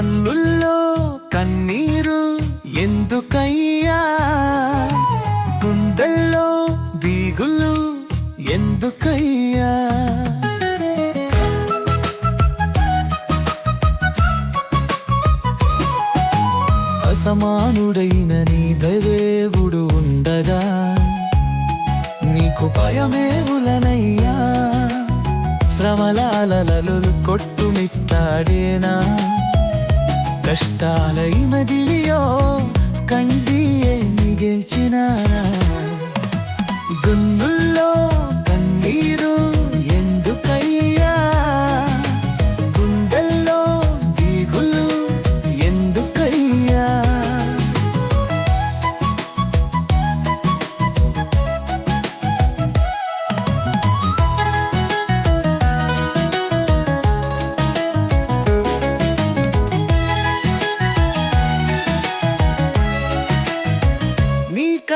కన్నుల్లో కన్నీరు ఎందుకయ్యా? గుండెల్లో దీగులు ఎందుకయ్యా? అసమానుడైన నీ దేవుడు ఉండగా నీకు భయమేవులనయ్యా? శ్రమలాలలు కొట్టుమిట్టాడేనా? కష్టాలై మదిలియో కందియే మిగిల్చినారా? గుండెల్లో కన్నీరు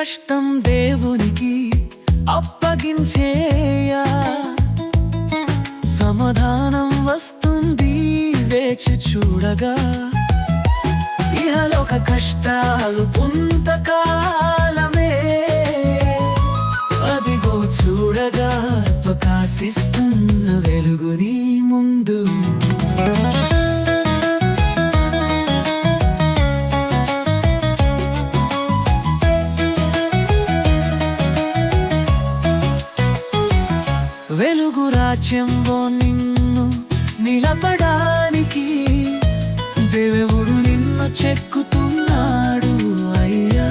కష్టం దేవునికి అప్పగించేయా. సమాధానం వస్తుంది వేచి చూడగా. ఇహలోక కష్టాలు పుంతకా వెలుగు రాజ్యంలో నిన్ను నిలపడానికి దేవుడు నిన్ను చెక్కుతున్నాడు అయ్యా.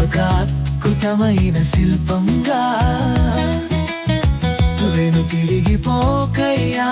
ఒక అద్భుతమైన శిల్పంగా వెను తిరిగిపోకయ్యా